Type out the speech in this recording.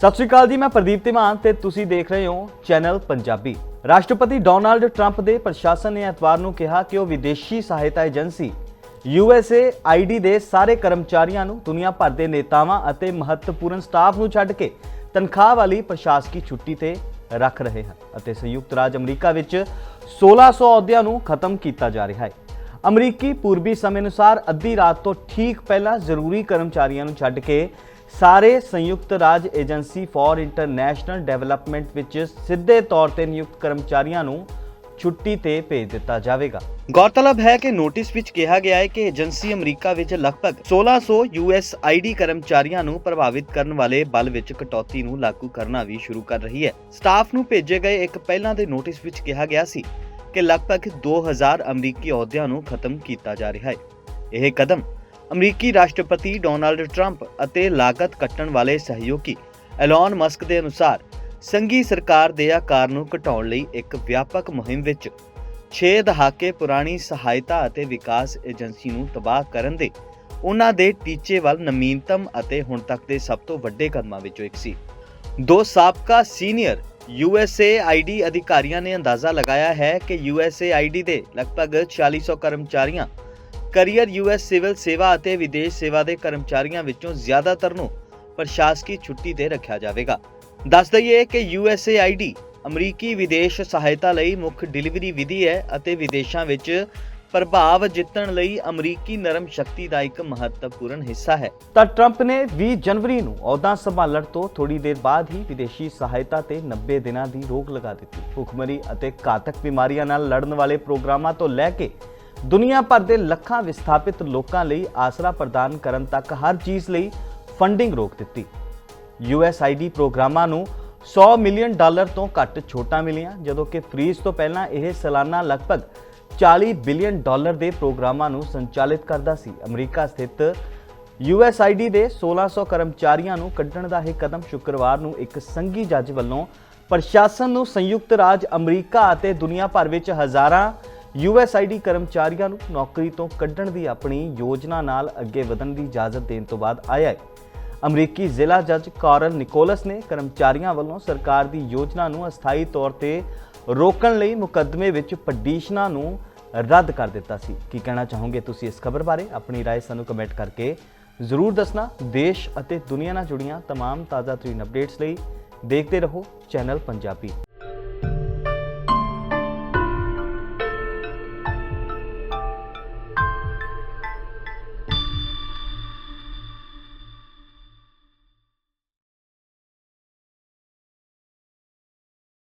ਸਤਿ ਸ਼੍ਰੀ ਅਕਾਲ ਜੀ, ਮੈਂ ਪ੍ਰਦੀਪ ਤਿਮਾਨ ਤੇ ਤੁਸੀਂ ਦੇਖ ਰਹੇ ਹੋ ਚੈਨਲ ਪੰਜਾਬੀ। ਰਾਸ਼ਟਰਪਤੀ ਡੋਨਾਲਡ ਟਰੰਪ ਦੇ ਪ੍ਰਸ਼ਾਸਨ ਨੇ ਐਤਵਾਰ ਨੂੰ ਕਿਹਾ ਕਿ ਉਹ ਵਿਦੇਸ਼ੀ ਸਹਾਇਤਾ ਏਜੰਸੀ USA ID ਦੇ ਸਾਰੇ ਕਰਮਚਾਰੀਆਂ ਨੂੰ ਦੁਨੀਆ ਭਰ ਦੇ ਨੇਤਾਵਾਂ ਅਤੇ ਮਹੱਤਵਪੂਰਨ ਸਟਾਫ ਨੂੰ ਛੱਡ ਕੇ ਤਨਖਾਹ ਵਾਲੀ ਪ੍ਰਸ਼ਾਸਕੀ ਛੁੱਟੀ ਤੇ ਰੱਖ ਰਹੇ ਹਨ ਅਤੇ ਸੰਯੁਕਤ ਰਾਜ ਅਮਰੀਕਾ ਵਿੱਚ 1600 ਅਹੁਦਿਆਂ ਨੂੰ ਖਤਮ ਕੀਤਾ ਜਾ ਰਿਹਾ ਹੈ। ਅਮਰੀਕੀ ਪੂਰਬੀ ਸਮੇਂ ਅਨੁਸਾਰ ਅੱਧੀ ਰਾਤ ਤੋਂ ਠੀਕ ਪਹਿਲਾਂ ਜ਼ਰੂਰੀ ਕਰਮਚਾਰੀਆਂ ਨੂੰ ਛੱਡ ਕੇ ਸਾਰੇ ਸੰਯੁਕਤ ਰਾਜ ਏਜੰਸੀ ਫਾਰ ਇੰਟਰਨੈਸ਼ਨਲ ਡਿਵੈਲਪਮੈਂਟ ਵਿੱਚ ਸਿੱਧੇ ਤੌਰ ਤੇ ਨਿਯੁਕਤ ਕਰਮਚਾਰੀਆਂ ਨੂੰ ਛੁੱਟੀ ਤੇ ਭੇਜ ਦਿੱਤਾ ਜਾਵੇਗਾ। ਗੌਰਤਲਬ ਹੈ ਕਿ ਨੋਟਿਸ ਵਿੱਚ ਕਿਹਾ ਗਿਆ ਹੈ ਕਿ ਏਜੰਸੀ ਅਮਰੀਕਾ ਵਿੱਚ ਲਗਭਗ 1600 USAID ਕਰਮਚਾਰੀਆਂ ਨੂੰ ਪ੍ਰਭਾਵਿਤ ਕਰਨ ਵਾਲੇ ਬਲ ਵਿੱਚ ਕਟੌਤੀ ਨੂੰ ਲਾਗੂ ਕਰਨਾ ਵੀ ਸ਼ੁਰੂ ਕਰ ਰਹੀ ਹੈ। ਸਟਾਫ ਨੂੰ ਭੇਜੇ ਗਏ ਇੱਕ ਪਹਿਲਾਂ ਦੇ ਨੋਟਿਸ ਵਿੱਚ ਕਿਹਾ ਗਿਆ ਸੀ ਕਿ ਲਗਭਗ 2000 ਅਮਰੀਕੀ ਅਹੁਦਿਆਂ ਨੂੰ ਖਤਮ ਕੀਤਾ ਜਾ ਰਿਹਾ ਹੈ। ਇਹ ਕਦਮ ਅਮਰੀਕੀ ਰਾਸ਼ਟਰਪਤੀ ਡੋਨਾਲਡ ਟਰੰਪ ਅਤੇ ਲਾਗਤ ਕੱਟਣ ਵਾਲੇ ਸਹਿਯੋਗੀ ਐਲਨ ਮਸਕ ਦੇ ਅਨੁਸਾਰ, ਸੰਘੀ ਸਰਕਾਰ ਦੇ ਆਕਾਰ ਨੂੰ ਘਟਾਉਣ ਲਈ ਇੱਕ ਵਿਆਪਕ ਮੁਹਿੰਮ ਵਿੱਚ 6 ਦਹਾਕੇ ਪੁਰਾਣੀ ਸਹਾਇਤਾ ਅਤੇ ਵਿਕਾਸ ਏਜੰਸੀ ਨੂੰ ਤਬਾਹ ਕਰਨ ਦੇ ਉਹਨਾਂ ਦੇ ਟੀਚੇ ਵੱਲ ਨਵੀਨਤਮ ਅਤੇ ਹੁਣ ਤੱਕ ਦੇ ਸਭ ਤੋਂ ਵੱਡੇ ਕਦਮਾਂ ਵਿੱਚੋਂ ਇੱਕ ਸੀ। ਦੋ ਸਾਬਕਾ ਸੀਨੀਅਰ USAID ਅਧਿਕਾਰੀਆਂ ਨੇ ਅੰਦਾਜ਼ਾ ਲਗਾਇਆ ਹੈ ਕਿ USAID ਦੇ ਲਗਭਗ 4600 ਕਰਮਚਾਰੀਆਂ ਕਰੀਅਰ US ਸਿਵਲ ਸੇਵਾ ਅਤੇ ਵਿਦੇਸ਼ ਸੇਵਾ ਦੇ ਕਰਮਚਾਰੀਆਂ ਵਿੱਚੋਂ ਜ਼ਿਆਦਾਤਰ ਨੂੰ ਪ੍ਰਸ਼ਾਸਕੀ ਛੁੱਟੀ ਤੇ ਰੱਖਿਆ ਜਾਵੇਗਾ। ਦੱਸ ਦਈਏ ਕਿ USAID ਅਮਰੀਕੀ ਵਿਦੇਸ਼ ਸਹਾਇਤਾ ਲਈ ਮੁੱਖ ਡਿਲੀਵਰੀ ਵਿਧੀ ਹੈ ਅਤੇ ਵਿਦੇਸ਼ਾਂ ਵਿੱਚ ਪ੍ਰਭਾਵ ਜਿੱਤਣ ਲਈ ਅਮਰੀਕੀ ਨਰਮ ਸ਼ਕਤੀ ਦਾ ਇੱਕ ਮਹੱਤਵਪੂਰਨ ਹਿੱਸਾ ਹੈ। ਤਾਂ ਟਰੰਪ ਨੇ 20 ਜਨਵਰੀ ਨੂੰ ਅਹੁਦਾ ਸੰਭਾਲਣ ਤੋਂ ਥੋੜੀ ਦੇਰ ਬਾਅਦ ਹੀ ਵਿਦੇਸ਼ੀ ਸਹਾਇਤਾ ਤੇ 90 ਦਿਨਾਂ ਦੀ ਰੋਕ ਲਗਾ ਦਿੱਤੀ। ਭੁੱਖਮਰੀ ਅਤੇ ਘਾਤਕ ਬਿਮਾਰੀਆਂ ਨਾਲ ਲੜਨ ਵਾਲੇ ਪ੍ਰੋਗਰਾਮਾਂ ਤੋਂ ਲੈ ਕੇ ਦੁਨੀਆ ਭਰ ਦੇ ਲੱਖਾਂ ਵਿਸਥਾਪਿਤ ਲੋਕਾਂ ਲਈ ਆਸਰਾ ਪ੍ਰਦਾਨ ਕਰਨ ਤੱਕ ਹਰ ਚੀਜ਼ ਲਈ ਫੰਡਿੰਗ ਰੋਕ ਦਿੱਤੀ। USAID ਪ੍ਰੋਗਰਾਮਾਂ ਨੂੰ 100 ਮਿਲੀਅਨ ਡਾਲਰ ਤੋਂ ਘੱਟ ਛੋਟਾਂ ਮਿਲੀਆਂ, ਜਦੋਂ ਕਿ ਫ੍ਰੀਜ਼ ਤੋਂ ਪਹਿਲਾਂ ਇਹ ਸਾਲਾਨਾ ਲਗਭਗ 40 ਬਿਲੀਅਨ ਡਾਲਰ ਦੇ ਪ੍ਰੋਗਰਾਮਾਂ ਨੂੰ ਸੰਚਾਲਿਤ ਕਰਦਾ ਸੀ। ਅਮਰੀਕਾ ਸਥਿਤ USAID ਦੇ 1600 ਕਰਮਚਾਰੀਆਂ ਨੂੰ ਕੱਢਣ ਦਾ ਇਹ ਕਦਮ ਸ਼ੁੱਕਰਵਾਰ ਨੂੰ ਇੱਕ ਸੰਘੀ ਜੱਜ ਵੱਲੋਂ ਪ੍ਰਸ਼ਾਸਨ ਨੂੰ ਸੰਯੁਕਤ ਰਾਜ ਅਮਰੀਕਾ ਅਤੇ ਦੁਨੀਆ ਭਰ ਵਿੱਚ ਹਜ਼ਾਰਾਂ USAID ਕਰਮਚਾਰੀਆਂ ਨੂੰ ਨੌਕਰੀ ਤੋਂ ਕੱਢਣ ਦੀ ਆਪਣੀ ਯੋਜਨਾ ਨਾਲ ਅੱਗੇ ਵਧਣ ਦੀ ਇਜਾਜ਼ਤ ਦੇਣ ਤੋਂ ਬਾਅਦ ਆਇਆ ਹੈ ਅਮਰੀਕੀ ਜ਼ਿਲ੍ਹਾ ਜੱਜ ਕਾਰਲ ਨਿਕੋਲਸ ਨੇ ਕਰਮਚਾਰੀਆਂ ਵੱਲੋਂ ਸਰਕਾਰ ਦੀ ਯੋਜਨਾ ਨੂੰ ਅਸਥਾਈ ਤੌਰ ਤੇ ਰੋਕਣ ਲਈ ਮੁਕੱਦਮੇ ਵਿੱਚ ਪਟੀਸ਼ਨਾਂ ਨੂੰ ਰੱਦ ਕਰ ਦਿੱਤਾ ਸੀ ਕੀ ਕਹਿਣਾ ਚਾਹੋਗੇ ਤੁਸੀਂ ਇਸ ਖਬਰ ਬਾਰੇ ਆਪਣੀ رائے ਸਾਨੂੰ ਕਮੈਂਟ ਕਰਕੇ ਜ਼ਰੂਰ ਦੱਸਣਾ ਦੇਸ਼ ਅਤੇ ਦੁਨੀਆ ਨਾਲ ਜੁੜੀਆਂ तमाम ਤਾਜ਼ਾ ਤਰੀਨ ਅਪਡੇਟਸ ਲਈ ਦੇਖਦੇ ਰਹੋ ਚੈਨਲ ਪੰਜਾਬੀ